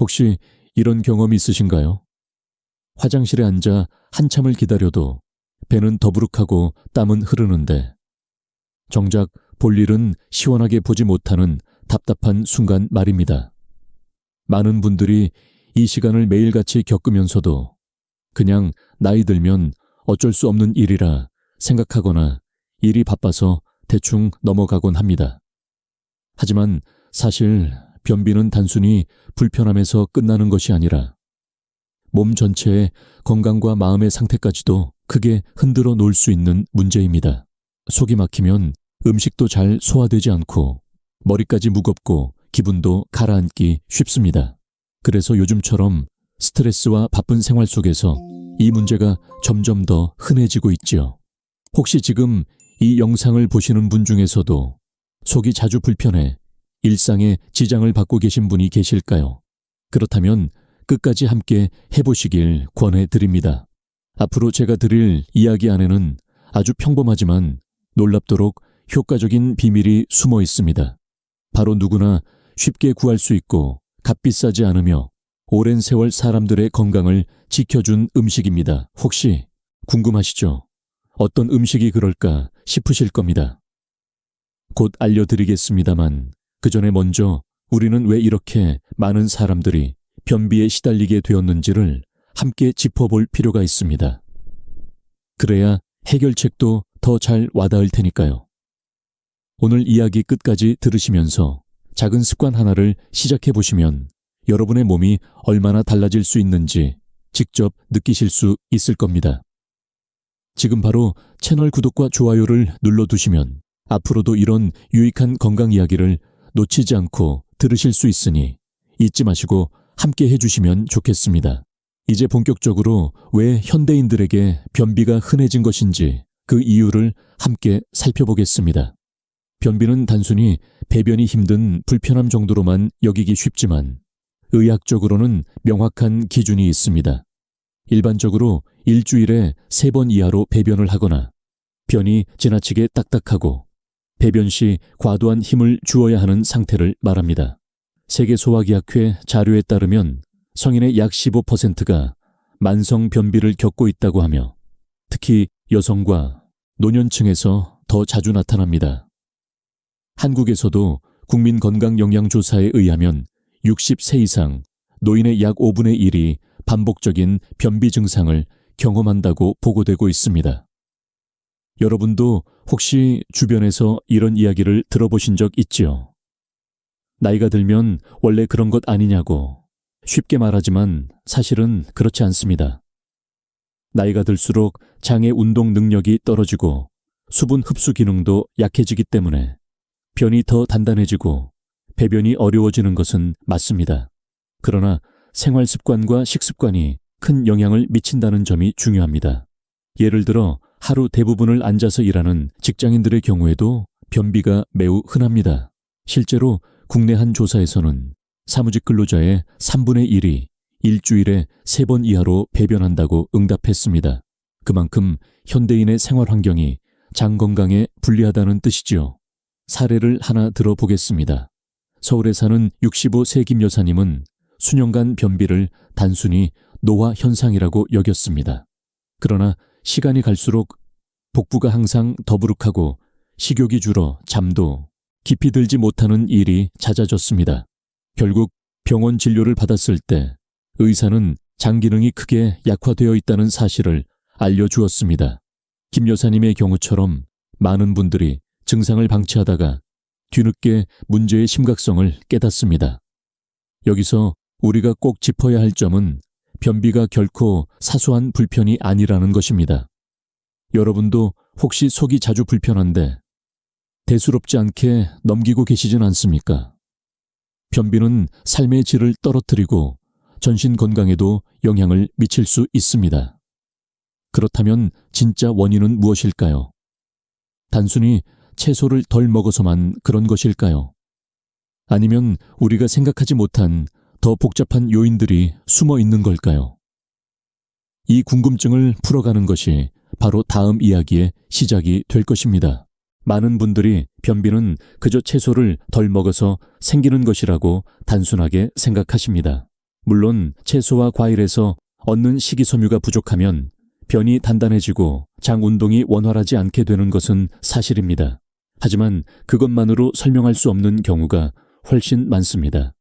혹시 이런 경험 있으신가요? 화장실에 앉아 한참을 기다려도 배는 더부룩하고 땀은 흐르는데 정작 볼 일은 시원하게 보지 못하는 답답한 순간 말입니다. 많은 분들이 이 시간을 매일같이 겪으면서도 그냥 나이 들면 어쩔 수 없는 일이라 생각하거나 일이 바빠서 대충 넘어가곤 합니다. 하지만 사실 변비는 단순히 불편함에서 끝나는 것이 아니라 몸 전체의 건강과 마음의 상태까지도 크게 흔들어 놓을 수 있는 문제입니다. 속이 막히면 음식도 잘 소화되지 않고 머리까지 무겁고 기분도 가라앉기 쉽습니다. 그래서 요즘처럼 스트레스와 바쁜 생활 속에서 이 문제가 점점 더 흔해지고 있지요. 혹시 지금 이 영상을 보시는 분 중에서도 속이 자주 불편해 일상에 지장을 받고 계신 분이 계실까요? 그렇다면 끝까지 함께 해보시길 권해드립니다. 앞으로 제가 드릴 이야기 안에는 아주 평범하지만 놀랍도록 효과적인 비밀이 숨어 있습니다. 바로 누구나 쉽게 구할 수 있고 값비싸지 않으며 오랜 세월 사람들의 건강을 지켜준 음식입니다. 혹시 궁금하시죠? 어떤 음식이 그럴까 싶으실 겁니다. 곧 알려드리겠습니다만 그 전에 먼저 우리는 왜 이렇게 많은 사람들이 변비에 시달리게 되었는지를 함께 짚어볼 필요가 있습니다. 그래야 해결책도 더 잘 와닿을 테니까요. 오늘 이야기 끝까지 들으시면서 작은 습관 하나를 시작해 보시면 여러분의 몸이 얼마나 달라질 수 있는지 직접 느끼실 수 있을 겁니다. 지금 바로 채널 구독과 좋아요를 눌러두시면 앞으로도 이런 유익한 건강 이야기를 놓치지 않고 들으실 수 있으니 잊지 마시고 함께 해주시면 좋겠습니다. 이제 본격적으로 왜 현대인들에게 변비가 흔해진 것인지 그 이유를 함께 살펴보겠습니다. 변비는 단순히 배변이 힘든 불편함 정도로만 여기기 쉽지만 의학적으로는 명확한 기준이 있습니다. 일반적으로 일주일에 세 번 이하로 배변을 하거나 변이 지나치게 딱딱하고 배변 시 과도한 힘을 주어야 하는 상태를 말합니다. 세계 소화기학회 자료에 따르면 성인의 약 15%가 만성 변비를 겪고 있다고 하며 특히 여성과 노년층에서 더 자주 나타납니다. 한국에서도 국민건강영양조사에 의하면 60세 이상 노인의 약 5분의 1이 반복적인 변비 증상을 경험한다고 보고되고 있습니다. 여러분도 혹시 주변에서 이런 이야기를 들어보신 적 있지요? 나이가 들면 원래 그런 것 아니냐고 쉽게 말하지만 사실은 그렇지 않습니다. 나이가 들수록 장의 운동 능력이 떨어지고 수분 흡수 기능도 약해지기 때문에 변이 더 단단해지고 배변이 어려워지는 것은 맞습니다. 그러나 생활 습관과 식습관이 큰 영향을 미친다는 점이 중요합니다. 예를 들어 하루 대부분을 앉아서 일하는 직장인들의 경우에도 변비가 매우 흔합니다. 실제로 국내 한 조사에서는 사무직 근로자의 3분의 1이 일주일에 3번 이하로 배변한다고 응답했습니다. 그만큼 현대인의 생활 환경이 장 건강에 불리하다는 뜻이지요. 사례를 하나 들어보겠습니다. 서울에 사는 65세 김 여사님은 수년간 변비를 단순히 노화 현상이라고 여겼습니다. 그러나 시간이 갈수록 복부가 항상 더부룩하고 식욕이 줄어 잠도 깊이 들지 못하는 일이 잦아졌습니다. 결국 병원 진료를 받았을 때 의사는 장 기능이 크게 약화되어 있다는 사실을 알려주었습니다. 김 여사님의 경우처럼 많은 분들이 증상을 방치하다가 뒤늦게 문제의 심각성을 깨닫습니다. 여기서 우리가 꼭 짚어야 할 점은 변비가 결코 사소한 불편이 아니라는 것입니다. 여러분도 혹시 속이 자주 불편한데 대수롭지 않게 넘기고 계시진 않습니까? 변비는 삶의 질을 떨어뜨리고 전신 건강에도 영향을 미칠 수 있습니다. 그렇다면 진짜 원인은 무엇일까요? 단순히 채소를 덜 먹어서만 그런 것일까요? 아니면 우리가 생각하지 못한 더 복잡한 요인들이 숨어 있는 걸까요? 이 궁금증을 풀어가는 것이 바로 다음 이야기의 시작이 될 것입니다. 많은 분들이 변비는 그저 채소를 덜 먹어서 생기는 것이라고 단순하게 생각하십니다. 물론 채소와 과일에서 얻는 식이섬유가 부족하면 변이 단단해지고 장 운동이 원활하지 않게 되는 것은 사실입니다. 하지만 그것만으로 설명할 수 없는 경우가 훨씬 많습니다.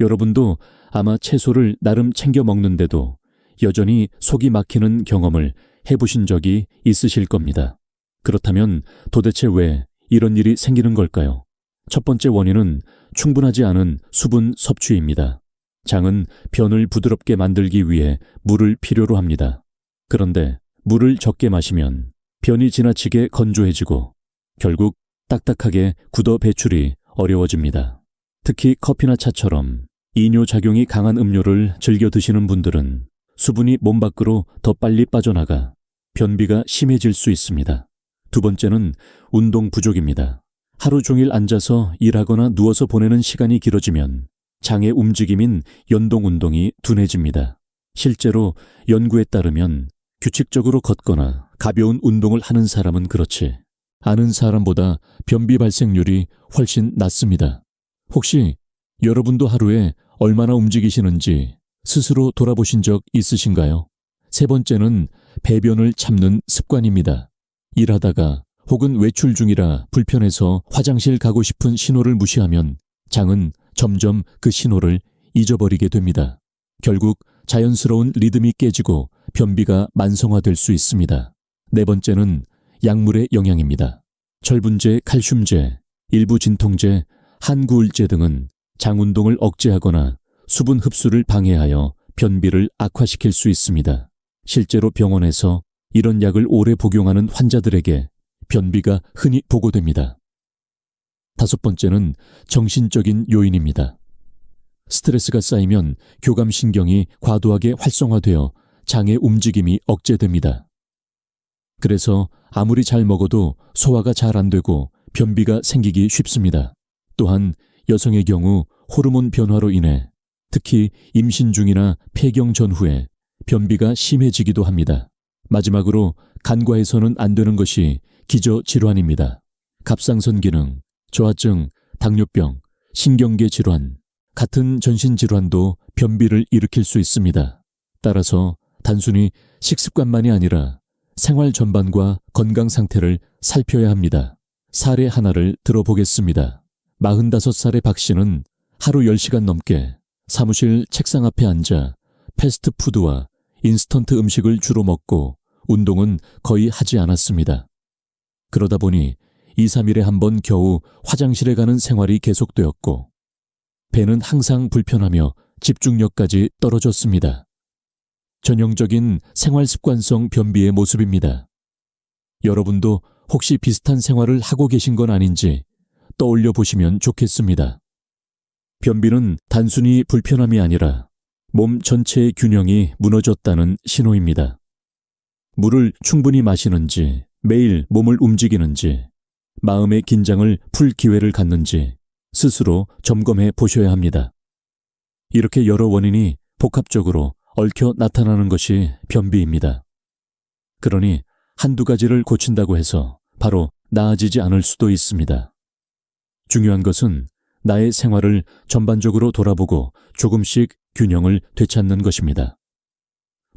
여러분도 아마 채소를 나름 챙겨 먹는데도 여전히 속이 막히는 경험을 해보신 적이 있으실 겁니다. 그렇다면 도대체 왜 이런 일이 생기는 걸까요? 첫 번째 원인은 충분하지 않은 수분 섭취입니다. 장은 변을 부드럽게 만들기 위해 물을 필요로 합니다. 그런데 물을 적게 마시면 변이 지나치게 건조해지고 결국 딱딱하게 굳어 배출이 어려워집니다. 특히 커피나 차처럼 이뇨 작용이 강한 음료를 즐겨 드시는 분들은 수분이 몸 밖으로 더 빨리 빠져나가 변비가 심해질 수 있습니다. 두 번째는 운동 부족입니다. 하루 종일 앉아서 일하거나 누워서 보내는 시간이 길어지면 장의 움직임인 연동 운동이 둔해집니다. 실제로 연구에 따르면 규칙적으로 걷거나 가벼운 운동을 하는 사람은 그렇지 아는 사람보다 변비 발생률이 훨씬 낮습니다. 혹시 여러분도 하루에 얼마나 움직이시는지 스스로 돌아보신 적 있으신가요? 세 번째는 배변을 참는 습관입니다. 일하다가 혹은 외출 중이라 불편해서 화장실 가고 싶은 신호를 무시하면 장은 점점 그 신호를 잊어버리게 됩니다. 결국 자연스러운 리듬이 깨지고 변비가 만성화될 수 있습니다. 네 번째는 약물의 영향입니다. 철분제, 칼슘제, 일부 진통제, 한구울제 등은 장 운동을 억제하거나 수분 흡수를 방해하여 변비를 악화시킬 수 있습니다. 실제로 병원에서 이런 약을 오래 복용하는 환자들에게 변비가 흔히 보고됩니다. 다섯 번째는 정신적인 요인입니다. 스트레스가 쌓이면 교감신경이 과도하게 활성화되어 장의 움직임이 억제됩니다. 그래서 아무리 잘 먹어도 소화가 잘 안 되고 변비가 생기기 쉽습니다. 또한 여성의 경우 호르몬 변화로 인해 특히 임신 중이나 폐경 전후에 변비가 심해지기도 합니다. 마지막으로 간과해서는 안 되는 것이 기저 질환입니다. 갑상선 기능, 저하증, 당뇨병, 신경계 질환 같은 전신 질환도 변비를 일으킬 수 있습니다. 따라서 단순히 식습관만이 아니라 생활 전반과 건강 상태를 살펴야 합니다. 사례 하나를 들어보겠습니다. 45살의 박 씨는 하루 10시간 넘게 사무실 책상 앞에 앉아 패스트푸드와 인스턴트 음식을 주로 먹고 운동은 거의 하지 않았습니다. 그러다 보니 2, 3일에 한 번 겨우 화장실에 가는 생활이 계속되었고 배는 항상 불편하며 집중력까지 떨어졌습니다. 전형적인 생활 습관성 변비의 모습입니다. 여러분도 혹시 비슷한 생활을 하고 계신 건 아닌지 떠올려 보시면 좋겠습니다. 변비는 단순히 불편함이 아니라 몸 전체의 균형이 무너졌다는 신호입니다. 물을 충분히 마시는지, 매일 몸을 움직이는지, 마음의 긴장을 풀 기회를 갖는지 스스로 점검해 보셔야 합니다. 이렇게 여러 원인이 복합적으로 얽혀 나타나는 것이 변비입니다. 그러니 한두 가지를 고친다고 해서 바로 나아지지 않을 수도 있습니다. 중요한 것은 나의 생활을 전반적으로 돌아보고 조금씩 균형을 되찾는 것입니다.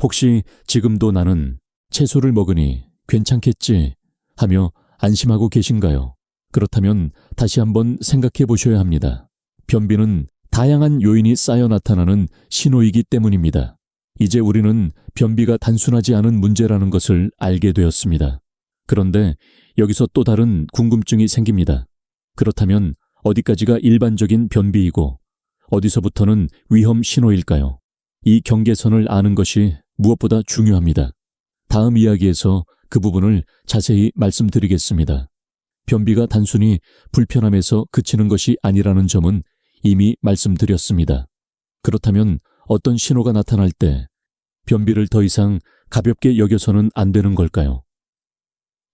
혹시 지금도 나는 채소를 먹으니 괜찮겠지 하며 안심하고 계신가요? 그렇다면 다시 한번 생각해 보셔야 합니다. 변비는 다양한 요인이 쌓여 나타나는 신호이기 때문입니다. 이제 우리는 변비가 단순하지 않은 문제라는 것을 알게 되었습니다. 그런데 여기서 또 다른 궁금증이 생깁니다. 그렇다면 어디까지가 일반적인 변비이고 어디서부터는 위험 신호일까요? 이 경계선을 아는 것이 무엇보다 중요합니다. 다음 이야기에서 그 부분을 자세히 말씀드리겠습니다. 변비가 단순히 불편함에서 그치는 것이 아니라는 점은 이미 말씀드렸습니다. 그렇다면 어떤 신호가 나타날 때 변비를 더 이상 가볍게 여겨서는 안 되는 걸까요?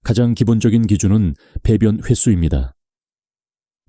가장 기본적인 기준은 배변 횟수입니다.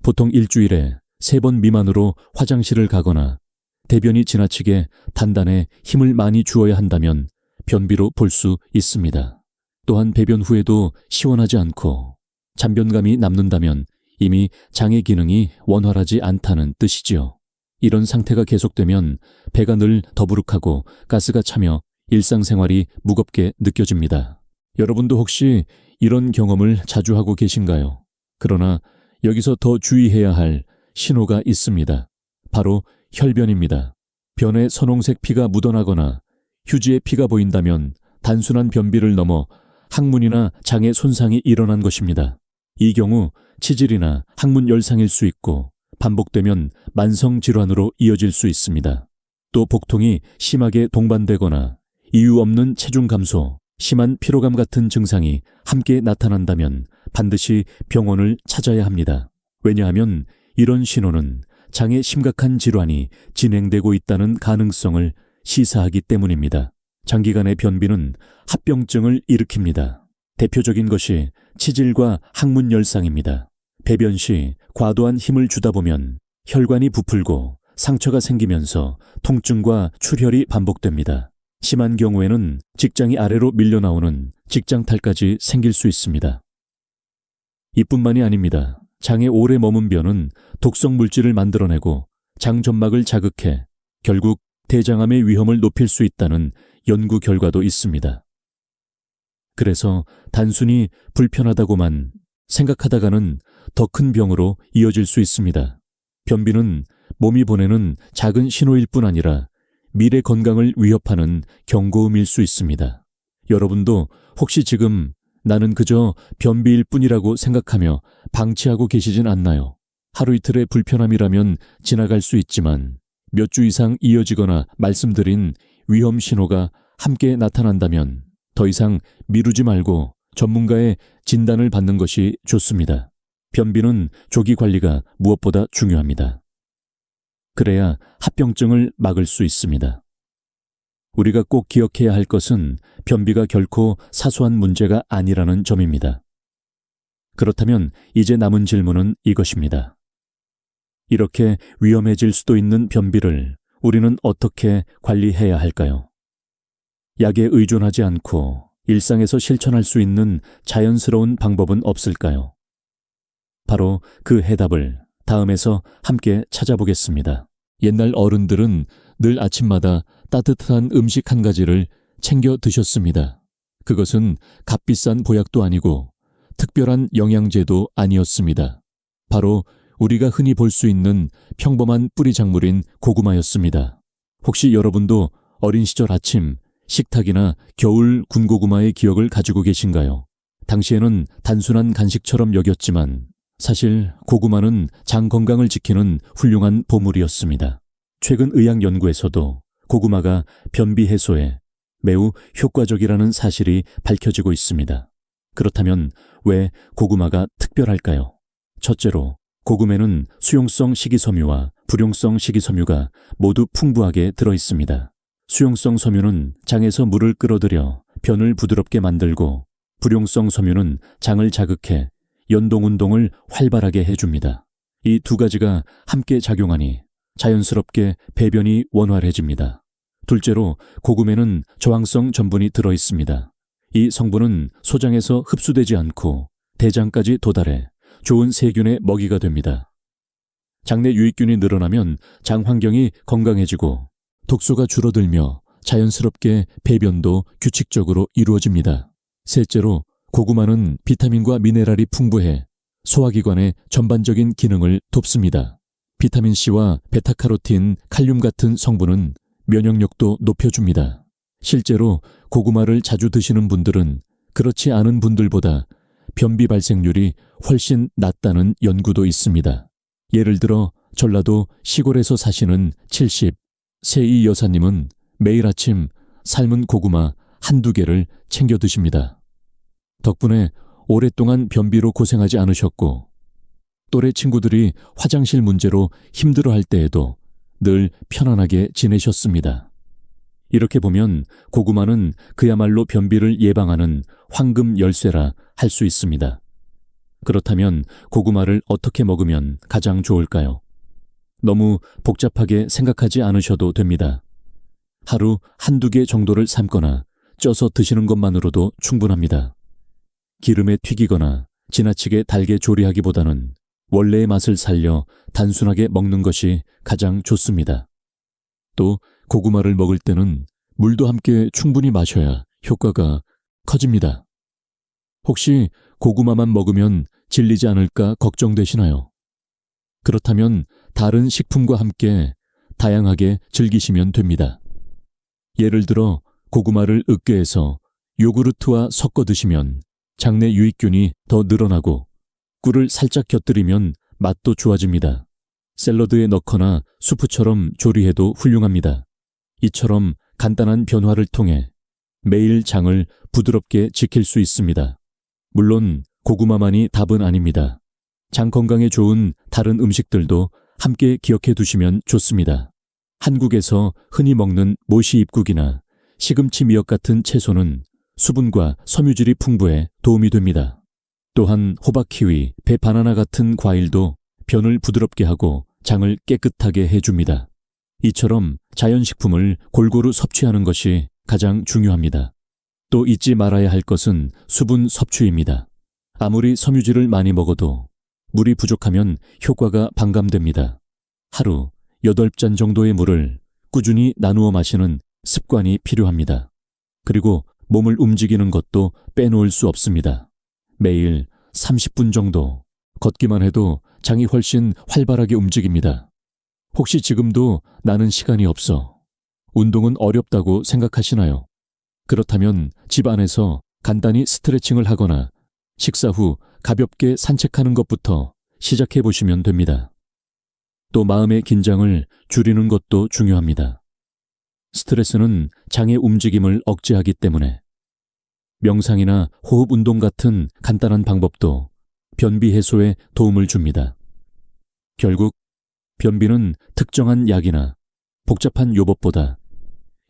보통 일주일에 세 번 미만으로 화장실을 가거나 대변이 지나치게 단단해 힘을 많이 주어야 한다면 변비로 볼 수 있습니다. 또한 배변 후에도 시원하지 않고 잔변감이 남는다면 이미 장의 기능이 원활하지 않다는 뜻이지요. 이런 상태가 계속되면 배가 늘 더부룩하고 가스가 차며 일상생활이 무겁게 느껴집니다. 여러분도 혹시 이런 경험을 자주 하고 계신가요? 그러나 여기서 더 주의해야 할 신호가 있습니다. 바로 혈변입니다. 변에 선홍색 피가 묻어나거나 휴지에 피가 보인다면 단순한 변비를 넘어 항문이나 장의 손상이 일어난 것입니다. 이 경우 치질이나 항문 열상일 수 있고 반복되면 만성 질환으로 이어질 수 있습니다. 또 복통이 심하게 동반되거나 이유 없는 체중 감소, 심한 피로감 같은 증상이 함께 나타난다면 반드시 병원을 찾아야 합니다. 왜냐하면 이런 신호는 장에 심각한 질환이 진행되고 있다는 가능성을 시사하기 때문입니다. 장기간의 변비는 합병증을 일으킵니다. 대표적인 것이 치질과 항문 열상입니다. 배변 시 과도한 힘을 주다 보면 혈관이 부풀고 상처가 생기면서 통증과 출혈이 반복됩니다. 심한 경우에는 직장이 아래로 밀려나오는 직장탈까지 생길 수 있습니다. 이뿐만이 아닙니다. 장에 오래 머문 변은 독성 물질을 만들어내고 장 점막을 자극해 결국 대장암의 위험을 높일 수 있다는 연구 결과도 있습니다. 그래서 단순히 불편하다고만 생각하다가는 더 큰 병으로 이어질 수 있습니다. 변비는 몸이 보내는 작은 신호일 뿐 아니라 미래 건강을 위협하는 경고음일 수 있습니다. 여러분도 혹시 지금 나는 그저 변비일 뿐이라고 생각하며 방치하고 계시진 않나요? 하루 이틀의 불편함이라면 지나갈 수 있지만 몇 주 이상 이어지거나 말씀드린 위험 신호가 함께 나타난다면 더 이상 미루지 말고 전문가의 진단을 받는 것이 좋습니다. 변비는 조기 관리가 무엇보다 중요합니다. 그래야 합병증을 막을 수 있습니다. 우리가 꼭 기억해야 할 것은 변비가 결코 사소한 문제가 아니라는 점입니다. 그렇다면 이제 남은 질문은 이것입니다. 이렇게 위험해질 수도 있는 변비를 우리는 어떻게 관리해야 할까요? 약에 의존하지 않고 일상에서 실천할 수 있는 자연스러운 방법은 없을까요? 바로 그 해답을 다음에서 함께 찾아보겠습니다. 옛날 어른들은 늘 아침마다 따뜻한 음식 한 가지를 챙겨 드셨습니다. 그것은 값비싼 보약도 아니고 특별한 영양제도 아니었습니다. 바로 우리가 흔히 볼 수 있는 평범한 뿌리 작물인 고구마였습니다. 혹시 여러분도 어린 시절 아침 식탁이나 겨울 군고구마의 기억을 가지고 계신가요? 당시에는 단순한 간식처럼 여겼지만 사실 고구마는 장 건강을 지키는 훌륭한 보물이었습니다. 최근 의학 연구에서도 고구마가 변비 해소에 매우 효과적이라는 사실이 밝혀지고 있습니다. 그렇다면 왜 고구마가 특별할까요? 첫째로 고구마는 수용성 식이섬유와 불용성 식이섬유가 모두 풍부하게 들어 있습니다. 수용성 섬유는 장에서 물을 끌어들여 변을 부드럽게 만들고 불용성 섬유는 장을 자극해 연동 운동을 활발하게 해줍니다. 이 두 가지가 함께 작용하니 자연스럽게 배변이 원활해집니다. 둘째로 고구마는 저항성 전분이 들어 있습니다. 이 성분은 소장에서 흡수되지 않고 대장까지 도달해 좋은 세균의 먹이가 됩니다. 장내 유익균이 늘어나면 장 환경이 건강해지고 독소가 줄어들며 자연스럽게 배변도 규칙적으로 이루어집니다. 셋째로 고구마는 비타민과 미네랄이 풍부해 소화기관의 전반적인 기능을 돕습니다. 비타민C와 베타카로틴, 칼륨 같은 성분은 면역력도 높여줍니다. 실제로 고구마를 자주 드시는 분들은 그렇지 않은 분들보다 변비 발생률이 훨씬 낮다는 연구도 있습니다. 예를 들어 전라도 시골에서 사시는 70, 세이 여사님은 매일 아침 삶은 고구마 한두 개를 챙겨 드십니다. 덕분에 오랫동안 변비로 고생하지 않으셨고, 또래 친구들이 화장실 문제로 힘들어할 때에도 늘 편안하게 지내셨습니다. 이렇게 보면 고구마는 그야말로 변비를 예방하는 황금 열쇠라 할 수 있습니다. 그렇다면 고구마를 어떻게 먹으면 가장 좋을까요? 너무 복잡하게 생각하지 않으셔도 됩니다. 하루 한두 개 정도를 삶거나 쪄서 드시는 것만으로도 충분합니다. 기름에 튀기거나 지나치게 달게 조리하기보다는 원래의 맛을 살려 단순하게 먹는 것이 가장 좋습니다. 또 고구마를 먹을 때는 물도 함께 충분히 마셔야 효과가 커집니다. 혹시 고구마만 먹으면 질리지 않을까 걱정되시나요? 그렇다면 다른 식품과 함께 다양하게 즐기시면 됩니다. 예를 들어 고구마를 으깨해서 요구르트와 섞어 드시면 장내 유익균이 더 늘어나고 꿀을 살짝 곁들이면 맛도 좋아집니다. 샐러드에 넣거나 수프처럼 조리해도 훌륭합니다. 이처럼 간단한 변화를 통해 매일 장을 부드럽게 지킬 수 있습니다. 물론 고구마만이 답은 아닙니다. 장 건강에 좋은 다른 음식들도 함께 기억해 두시면 좋습니다. 한국에서 흔히 먹는 모시 입국이나 시금치 미역 같은 채소는 수분과 섬유질이 풍부해 도움이 됩니다. 또한 호박 키위, 배 바나나 같은 과일도 변을 부드럽게 하고 장을 깨끗하게 해줍니다. 이처럼 자연식품을 골고루 섭취하는 것이 가장 중요합니다. 또 잊지 말아야 할 것은 수분 섭취입니다. 아무리 섬유질을 많이 먹어도 물이 부족하면 효과가 반감됩니다. 하루 8잔 정도의 물을 꾸준히 나누어 마시는 습관이 필요합니다. 그리고 몸을 움직이는 것도 빼놓을 수 없습니다. 매일 30분 정도 걷기만 해도 장이 훨씬 활발하게 움직입니다. 혹시 지금도 나는 시간이 없어. 운동은 어렵다고 생각하시나요? 그렇다면 집 안에서 간단히 스트레칭을 하거나 식사 후 가볍게 산책하는 것부터 시작해 보시면 됩니다. 또 마음의 긴장을 줄이는 것도 중요합니다. 스트레스는 장의 움직임을 억제하기 때문에 명상이나 호흡 운동 같은 간단한 방법도 변비 해소에 도움을 줍니다. 결국 변비는 특정한 약이나 복잡한 요법보다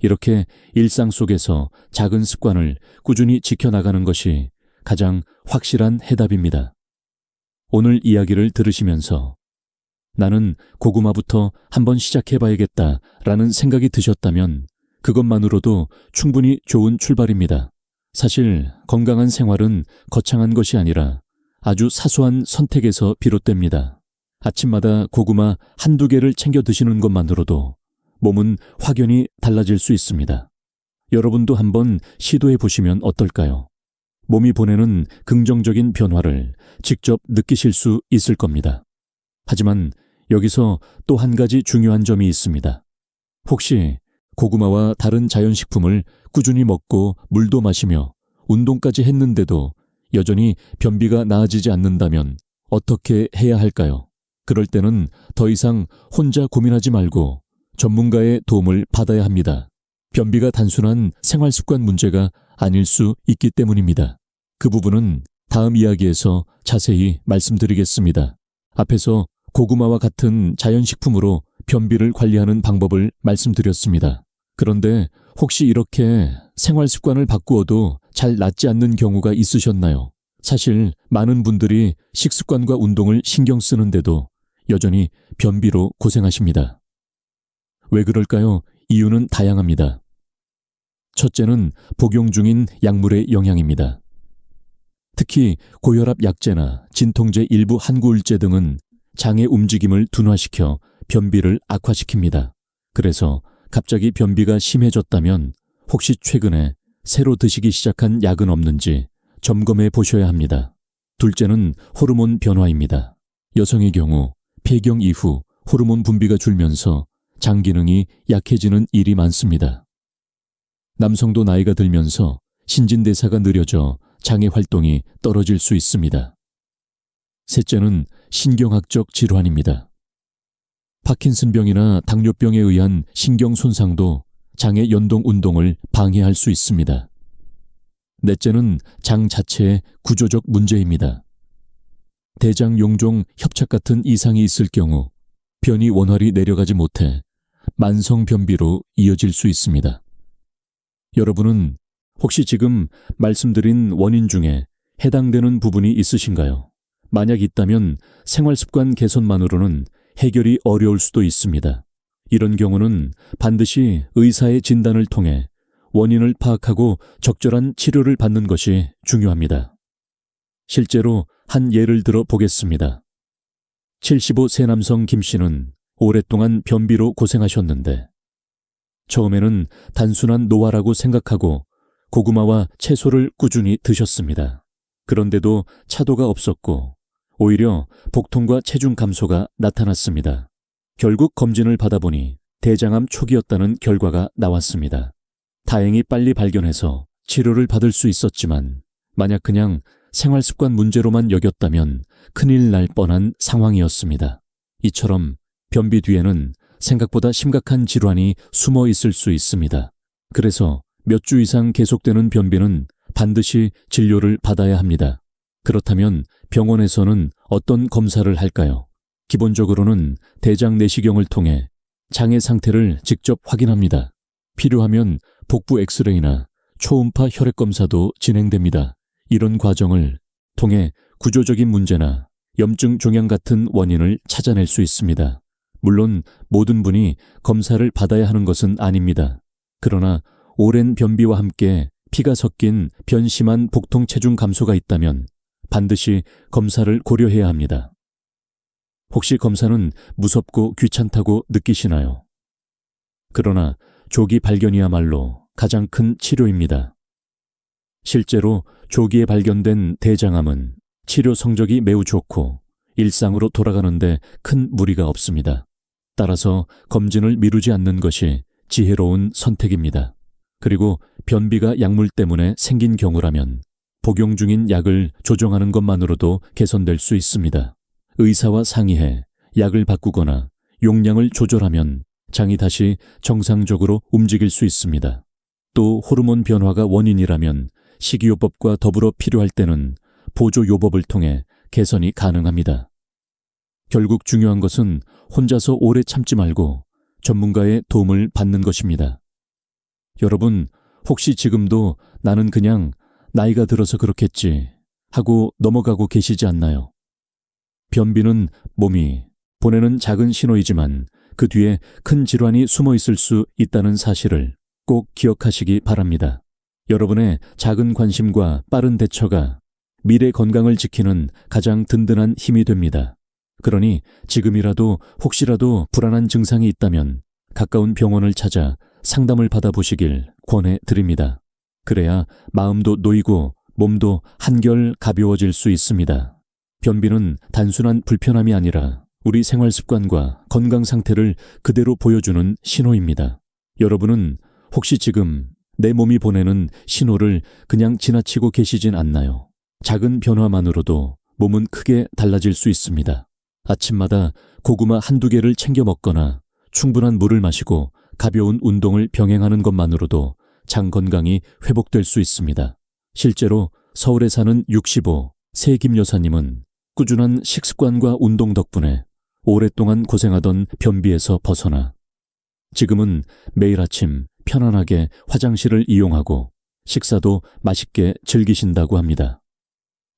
이렇게 일상 속에서 작은 습관을 꾸준히 지켜나가는 것이 가장 확실한 해답입니다. 오늘 이야기를 들으시면서 나는 고구마부터 한번 시작해봐야겠다 라는 생각이 드셨다면 그것만으로도 충분히 좋은 출발입니다. 사실 건강한 생활은 거창한 것이 아니라 아주 사소한 선택에서 비롯됩니다. 아침마다 고구마 한두 개를 챙겨 드시는 것만으로도 몸은 확연히 달라질 수 있습니다. 여러분도 한번 시도해 보시면 어떨까요? 몸이 보내는 긍정적인 변화를 직접 느끼실 수 있을 겁니다. 하지만 여기서 또 한 가지 중요한 점이 있습니다. 혹시 고구마와 다른 자연식품을 꾸준히 먹고 물도 마시며 운동까지 했는데도 여전히 변비가 나아지지 않는다면 어떻게 해야 할까요? 그럴 때는 더 이상 혼자 고민하지 말고 전문가의 도움을 받아야 합니다. 변비가 단순한 생활 습관 문제가 아닐 수 있기 때문입니다. 그 부분은 다음 이야기에서 자세히 말씀드리겠습니다. 앞에서 고구마와 같은 자연식품으로 변비를 관리하는 방법을 말씀드렸습니다. 그런데 혹시 이렇게 생활 습관을 바꾸어도 잘 낫지 않는 경우가 있으셨나요? 사실 많은 분들이 식습관과 운동을 신경 쓰는데도 여전히 변비로 고생하십니다. 왜 그럴까요? 이유는 다양합니다. 첫째는 복용 중인 약물의 영향입니다. 특히 고혈압 약제나 진통제 일부 한구울제 등은 장의 움직임을 둔화시켜 변비를 악화시킵니다. 그래서 갑자기 변비가 심해졌다면 혹시 최근에 새로 드시기 시작한 약은 없는지 점검해 보셔야 합니다. 둘째는 호르몬 변화입니다. 여성의 경우 폐경 이후 호르몬 분비가 줄면서 장 기능이 약해지는 일이 많습니다. 남성도 나이가 들면서 신진대사가 느려져 장의 활동이 떨어질 수 있습니다. 셋째는 신경학적 질환입니다. 파킨슨병이나 당뇨병에 의한 신경 손상도 장의 연동 운동을 방해할 수 있습니다. 넷째는 장 자체의 구조적 문제입니다. 대장 용종 협착 같은 이상이 있을 경우 변이 원활히 내려가지 못해 만성 변비로 이어질 수 있습니다. 여러분은 혹시 지금 말씀드린 원인 중에 해당되는 부분이 있으신가요? 만약 있다면 생활 습관 개선만으로는 해결이 어려울 수도 있습니다. 이런 경우는 반드시 의사의 진단을 통해 원인을 파악하고 적절한 치료를 받는 것이 중요합니다. 실제로 한 예를 들어 보겠습니다. 75세 남성 김 씨는 오랫동안 변비로 고생하셨는데 처음에는 단순한 노화라고 생각하고 고구마와 채소를 꾸준히 드셨습니다. 그런데도 차도가 없었고 오히려 복통과 체중 감소가 나타났습니다. 결국 검진을 받아보니 대장암 초기였다는 결과가 나왔습니다. 다행히 빨리 발견해서 치료를 받을 수 있었지만 만약 그냥 생활 습관 문제로만 여겼다면 큰일 날 뻔한 상황이었습니다. 이처럼 변비 뒤에는 생각보다 심각한 질환이 숨어 있을 수 있습니다. 그래서 몇 주 이상 계속되는 변비는 반드시 진료를 받아야 합니다. 그렇다면 병원에서는 어떤 검사를 할까요? 기본적으로는 대장 내시경을 통해 장의 상태를 직접 확인합니다. 필요하면 복부 엑스레이나 초음파 혈액 검사도 진행됩니다. 이런 과정을 통해 구조적인 문제나 염증 종양 같은 원인을 찾아낼 수 있습니다. 물론 모든 분이 검사를 받아야 하는 것은 아닙니다. 그러나 오랜 변비와 함께 피가 섞인 변심한 복통 체중 감소가 있다면 반드시 검사를 고려해야 합니다. 혹시 검사는 무섭고 귀찮다고 느끼시나요? 그러나 조기 발견이야말로 가장 큰 치료입니다. 실제로 조기에 발견된 대장암은 치료 성적이 매우 좋고 일상으로 돌아가는데 큰 무리가 없습니다. 따라서 검진을 미루지 않는 것이 지혜로운 선택입니다. 그리고 변비가 약물 때문에 생긴 경우라면 복용 중인 약을 조정하는 것만으로도 개선될 수 있습니다. 의사와 상의해 약을 바꾸거나 용량을 조절하면 장이 다시 정상적으로 움직일 수 있습니다. 또 호르몬 변화가 원인이라면 식이요법과 더불어 필요할 때는 보조요법을 통해 개선이 가능합니다. 결국 중요한 것은 혼자서 오래 참지 말고 전문가의 도움을 받는 것입니다. 여러분, 혹시 지금도 나는 그냥 나이가 들어서 그렇겠지 하고 넘어가고 계시지 않나요? 변비는 몸이 보내는 작은 신호이지만 그 뒤에 큰 질환이 숨어 있을 수 있다는 사실을 꼭 기억하시기 바랍니다. 여러분의 작은 관심과 빠른 대처가 미래 건강을 지키는 가장 든든한 힘이 됩니다. 그러니 지금이라도 혹시라도 불안한 증상이 있다면 가까운 병원을 찾아 상담을 받아보시길 권해 드립니다. 그래야 마음도 놓이고 몸도 한결 가벼워질 수 있습니다. 변비는 단순한 불편함이 아니라 우리 생활 습관과 건강 상태를 그대로 보여주는 신호입니다. 여러분은 혹시 지금 내 몸이 보내는 신호를 그냥 지나치고 계시진 않나요? 작은 변화만으로도 몸은 크게 달라질 수 있습니다. 아침마다 고구마 한두 개를 챙겨 먹거나 충분한 물을 마시고 가벼운 운동을 병행하는 것만으로도 장 건강이 회복될 수 있습니다. 실제로 서울에 사는 65, 세김 여사님은 꾸준한 식습관과 운동 덕분에 오랫동안 고생하던 변비에서 벗어나 지금은 매일 아침 편안하게 화장실을 이용하고 식사도 맛있게 즐기신다고 합니다.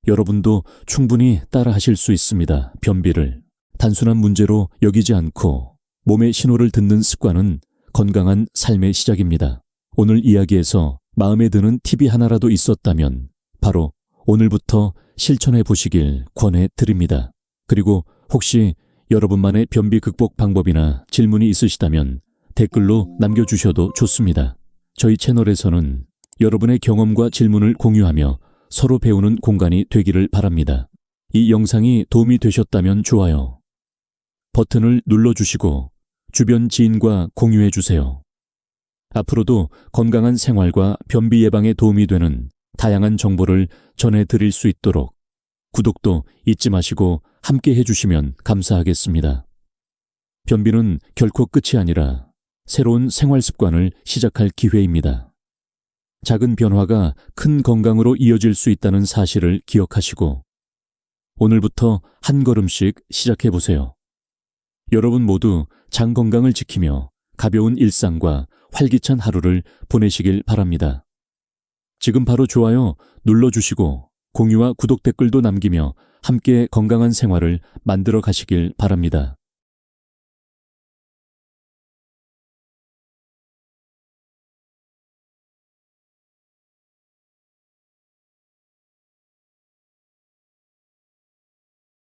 여러분도 충분히 따라 하실 수 있습니다. 변비를 단순한 문제로 여기지 않고 몸의 신호를 듣는 습관은 건강한 삶의 시작입니다. 오늘 이야기에서 마음에 드는 팁이 하나라도 있었다면 바로 오늘부터 실천해 보시길 권해 드립니다. 그리고 혹시 여러분만의 변비 극복 방법이나 질문이 있으시다면 댓글로 남겨주셔도 좋습니다. 저희 채널에서는 여러분의 경험과 질문을 공유하며 서로 배우는 공간이 되기를 바랍니다. 이 영상이 도움이 되셨다면 좋아요. 버튼을 눌러주시고 주변 지인과 공유해 주세요. 앞으로도 건강한 생활과 변비 예방에 도움이 되는 다양한 정보를 전해드릴 수 있도록 구독도 잊지 마시고 함께 해주시면 감사하겠습니다. 변비는 결코 끝이 아니라 새로운 생활 습관을 시작할 기회입니다. 작은 변화가 큰 건강으로 이어질 수 있다는 사실을 기억하시고 오늘부터 한 걸음씩 시작해 보세요. 여러분 모두 장 건강을 지키며 가벼운 일상과 활기찬 하루를 보내시길 바랍니다. 지금 바로 좋아요 눌러주시고 공유와 구독 댓글도 남기며 함께 건강한 생활을 만들어 가시길 바랍니다.